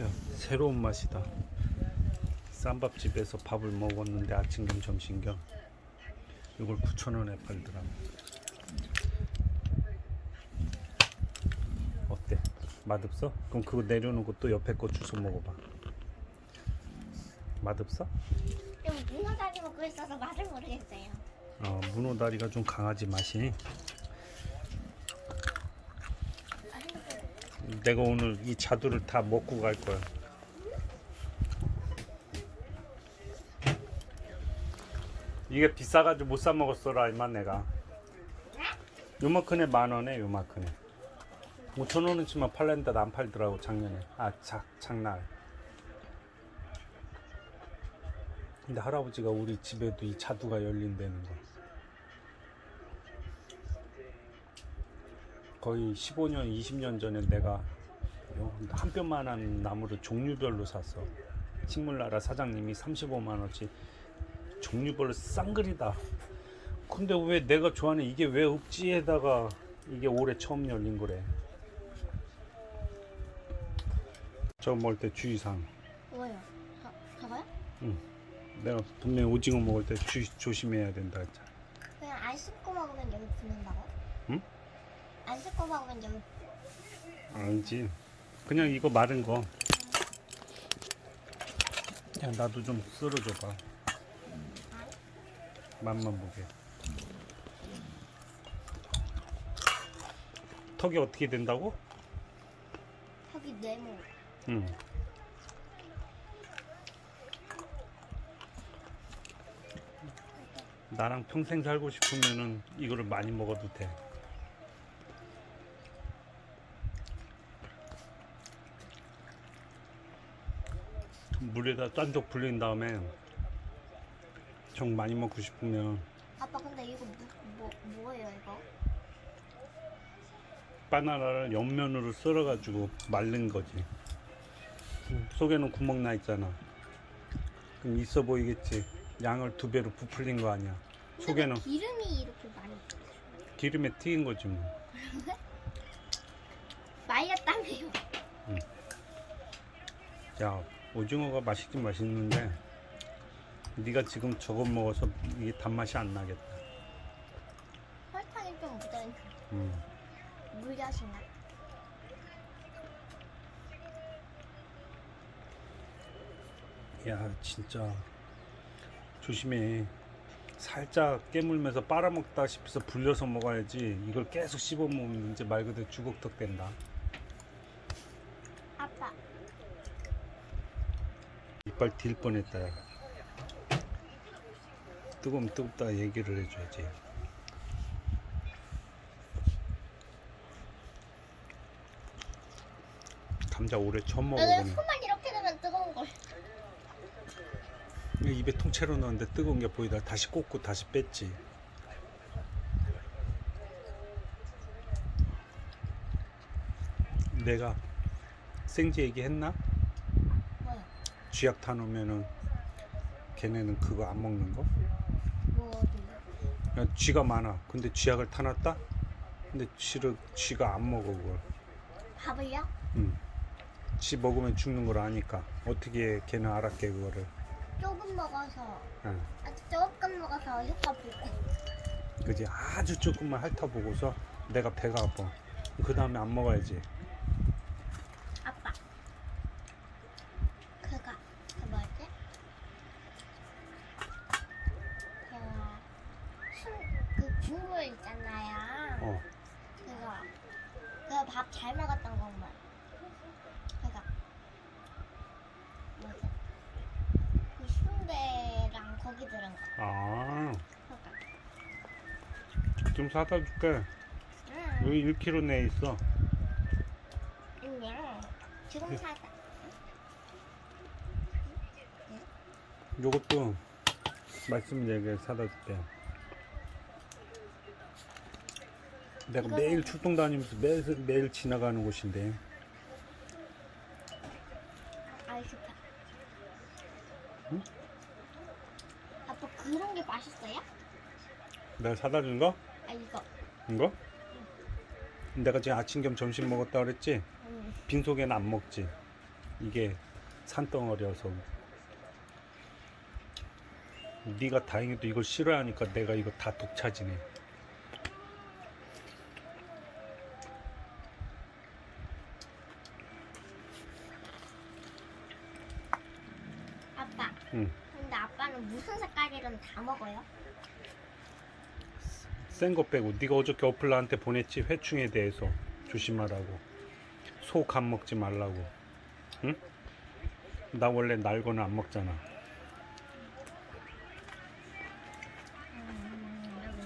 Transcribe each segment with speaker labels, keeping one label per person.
Speaker 1: 야, 새로운 맛이다. 쌈밥집에서 밥을 먹었는데 아침 겸 점심 겸 이걸 9,000원에 팔더라. 어때? 맛없어? 그럼 그거 내려놓고 또 옆에 거 주워 먹어봐. 맛없어?
Speaker 2: 좀 문어 다리 먹고 있어서 맛을 모르겠어요.
Speaker 1: 어, 문어 다리가 좀 강하지 맛이. 내가 오늘 이 자두를 다 먹고 갈 거야. 이게 비싸가지고 못 사 먹었어 라 이만 내가. 요만큼에 만 원에 요만큼에. 5천 원어치만 팔랬는데 안 팔더라고 작년에. 아 작, 작날. 근데 할아버지가 우리 집에도 이 자두가 열린다는 거. 거의 15년, 20년 전에 내가 한 뼘만한 나무를 종류별로 샀어. 식물나라 사장님이 35만 원치 종류별로 쌍그리다. 근데 왜 내가 좋아하는 이게 왜 없지에다가 이게 올해 처음 열린 거래. 저 먹을 때 주의사항.
Speaker 2: 뭐요? 저, 저거요?
Speaker 1: 내가 분명히 오징어 먹을 때 주, 조심해야 된다 했잖아.
Speaker 2: 그냥 안 씻고 먹으면 여기 붙는다고?
Speaker 1: 응?
Speaker 2: 안 씻고 먹으면 여기
Speaker 1: 알지. 그냥 이거 마른 거. 야 나도 좀 썰어줘봐. 맛만 보게. 턱이 어떻게 된다고?
Speaker 2: 턱이 네모.
Speaker 1: 응. 나랑 평생 살고 싶으면은 이거를 많이 먹어도 돼. 물에다 짠적 불린 다음에 정 많이 먹고 싶으면
Speaker 2: 아빠 근데 이거 뭐, 뭐 뭐예요 이거?
Speaker 1: 바나나를 옆면으로 썰어가지고 말린 거지. 속에는 구멍 나 있잖아. 그럼 있어 보이겠지. 양을 두 배로 부풀린 거 아니야. 속에는
Speaker 2: 왜 기름이 이렇게 많이
Speaker 1: 기름에 튀긴 거지 뭐.
Speaker 2: 말렸다며요.
Speaker 1: 야 오징어가 맛있긴 맛있는데 네가 지금 저거 먹어서 이게 단맛이 안 나겠다.
Speaker 2: 설탕이 좀 묻어있는
Speaker 1: 음.
Speaker 2: 물엿이 나.
Speaker 1: 야 진짜 조심해. 살짝 깨물면서 빨아먹다 싶어서 불려서 먹어야지. 이걸 계속 씹어 먹으면 이제 말 그대로 주걱턱 된다.
Speaker 2: 아빠
Speaker 1: 이빨 딜 뻔했다. 야. 뜨거우면 뜨겁다 얘기를 해줘야지. 감자 올해 처음
Speaker 2: 왜
Speaker 1: 먹어보네.
Speaker 2: 손만 이렇게 되면 뜨거운 걸.
Speaker 1: 입에 통째로 넣었는데 뜨거운 게 보이다 다시 꽂고 다시 뺐지. 내가 생지 얘기했나? 쥐약 타놓으면은 걔네는 그거 안 먹는 거?
Speaker 2: 뭐?
Speaker 1: 야, 쥐가 많아. 근데 쥐약을 타놨다? 근데 쥐를 쥐가 안 먹어 그걸.
Speaker 2: 밥을요?
Speaker 1: 응. 쥐 먹으면 죽는 걸 아니까 어떻게 걔는 알았게 그거를.
Speaker 2: 조금 먹어서
Speaker 1: 응.
Speaker 2: 아주 조금 먹어서 효과 보고.
Speaker 1: 그지 아주 조금만 핥아보고서 내가 배가 아파. 그 다음에 안 먹어야지.
Speaker 2: 아빠. 그가 그 뭐지? 그순그 국물 있잖아요.
Speaker 1: 어.
Speaker 2: 그거 그거 밥 잘 먹었던 국물. 그거 뭐지? 그 거기 들은 거.
Speaker 1: 아. 좀 사다 줄게.
Speaker 2: 응.
Speaker 1: 여기 1kg 내에 있어.
Speaker 2: 그냥 지금 사자.
Speaker 1: 요것도 말씀 얘기 사다 줄게. 내가 매일 출동 다니면서 매일, 매일 지나가는 곳인데.
Speaker 2: 아이스파.
Speaker 1: 응?
Speaker 2: 그런 게 맛있어요?
Speaker 1: 내가 사다 준 거?
Speaker 2: 아 이거.
Speaker 1: 이거? 내가 지금 아침 겸 점심 먹었다 그랬지?
Speaker 2: 음.
Speaker 1: 빈속에는 안 먹지. 이게 산덩어리여서 네가 다행히도 이걸 싫어하니까 내가 이거 다 독차지네.
Speaker 2: 아빠.
Speaker 1: 응.
Speaker 2: 무슨 색깔이든 다 먹어요?
Speaker 1: 센 거 빼고 네가 어저께 어플 나한테 보냈지? 회충에 대해서. 조심하라고. 소 간 먹지 말라고. 응? 나 원래 날 거는 안 먹잖아
Speaker 2: 음, 여기는.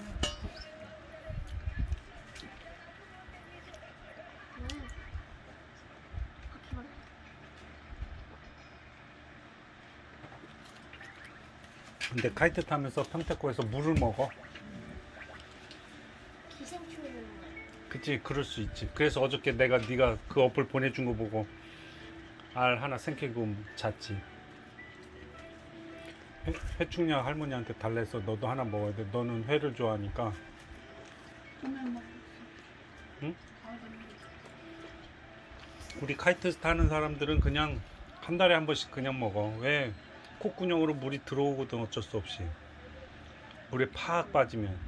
Speaker 2: 음. 바퀴벌레.
Speaker 1: 근데 카이트 타면서 평택고에서 물을 먹어. 그치 그럴 수 있지. 그래서 어저께 내가 네가 그 어플 보내준 거 보고 알 하나 생기고 잤지. 회, 회충량 할머니한테 달래서 너도 하나 먹어야 돼. 너는 회를 좋아하니까. 응? 우리 카이트 타는 사람들은 그냥 한 달에 한 번씩 그냥 먹어. 왜 콧구녕으로 물이 들어오거든 어쩔 수 없이 물에 팍 빠지면.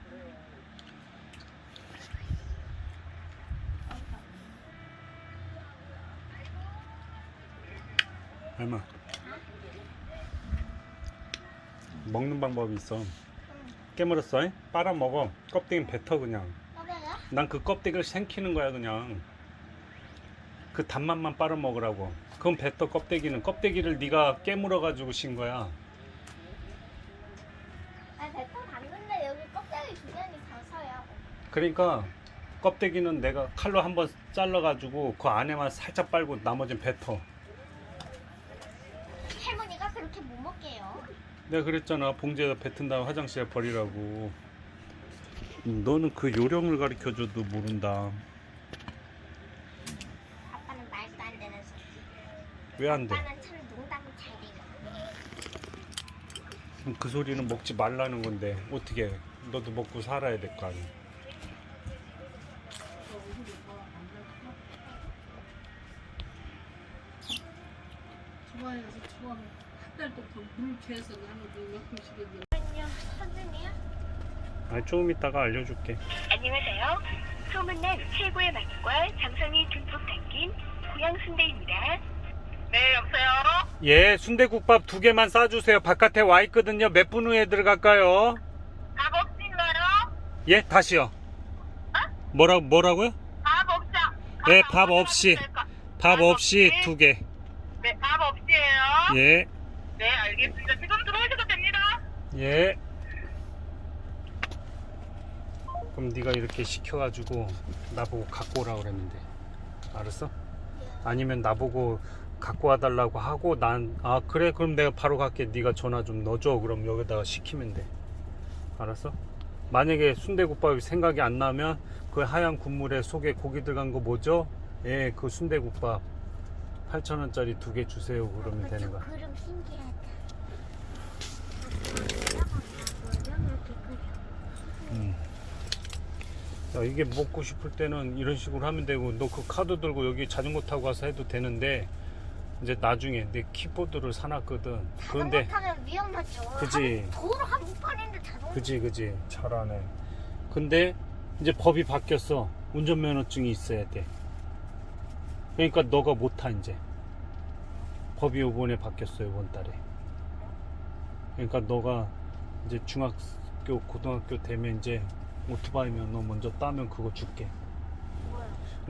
Speaker 1: 얼마? 먹는 방법이 있어. 깨물었어? 잉? 빨아 먹어. 껍데기 뱉어 그냥.
Speaker 2: 떠봐요?
Speaker 1: 난그 껍데기를 생키는 거야 그냥 그 단맛만 빨아 먹으라고. 그건 뱉어 껍데기는 껍데기를 네가 깨물어 가지고 신 거야.
Speaker 2: 아, 배터 봤는데 여기 껍데기 주변이 져서요.
Speaker 1: 그러니까 껍데기는 내가 칼로 한번 잘라 가지고 그 안에만 살짝 빨고 나머지는 뱉어
Speaker 2: 할머니가 그렇게 못 먹게요.
Speaker 1: 내가 그랬잖아. 봉지에다 뱉은 다음 화장실에 버리라고. 너는 그 요령을 가르쳐 줘도 모른다
Speaker 2: 아빠는 말도 안 되는 소리.
Speaker 1: 왜 안 돼?
Speaker 2: 아빠는 참 농담을 잘 해요.
Speaker 1: 그럼 그 소리는 먹지 말라는 건데 어떻게 해? 너도 먹고 살아야 될 거 아니야
Speaker 3: 좋아해서 처음 한달 동안 물 캐서 나눠도 이만큼씩은
Speaker 2: 안녕, 서준이야?
Speaker 1: 아니 조금 이따가 알려줄게
Speaker 4: 안녕하세요. 소문난 최고의 맛과 정성이 듬뿍 담긴 고향 순대입니다. 네, 여보세요?
Speaker 1: 예 순대국밥 두 개만 싸주세요 바깥에 와 있거든요 몇 분 후에 들어갈까요?
Speaker 4: 밥 없인가요?
Speaker 1: 예 다시요 뭐라, 뭐라고요?
Speaker 4: 밥 없자.
Speaker 1: 네, 밥 없이. 밥 없이
Speaker 4: 없이?
Speaker 1: 두 개.
Speaker 4: 네, 밥 없이에요.
Speaker 1: 예,
Speaker 4: 네, 알겠습니다. 지금 들어오셔도 됩니다.
Speaker 1: 예. 그럼 네가 이렇게 시켜가지고 나보고 갖고 오라 그랬는데, 알았어? 아니면 나보고 갖고 와달라고 하고 난 아 그래 그럼 내가 바로 갈게. 네가 전화 좀 넣어줘. 그럼 여기다가 시키면 돼. 알았어? 만약에 순대국밥이 생각이 안 나면 그 하얀 국물에 속에 고기 들어간 거 뭐죠? 예, 그 순대국밥 8,000원짜리 두 개 주세요. 그러면 되는 거야.
Speaker 2: 그럼 신기하다.
Speaker 1: 야, 이게 먹고 싶을 때는 이런 식으로 하면 되고 너 그 카드 들고 여기 자전거 타고 가서 해도 되는데 이제 나중에 내 키보드를 사놨거든 그런데
Speaker 2: 타면 위험하죠.
Speaker 1: 그지.
Speaker 2: 한- 도로 한복판인데 자전거.
Speaker 1: 그지 그지 잘하네 근데 이제 법이 바뀌었어 운전면허증이 있어야 돼 그러니까 너가 못 타 이제 법이 요번에 바뀌었어 요번 달에 그러니까 너가 이제 중학교 고등학교 되면 이제 오토바이면 너 먼저 따면 그거 줄게?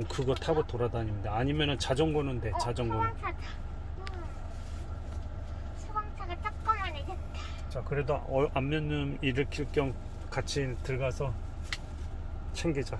Speaker 1: 그거 타고 돌아다니면 돼 아니면은 자전거는 돼
Speaker 2: 어,
Speaker 1: 자전거는
Speaker 2: 소방차다. 음. 소방차가 조그만해 됐다.
Speaker 1: 자 그래도 어, 안면름 일으킬 겸 같이 들어가서 챙기자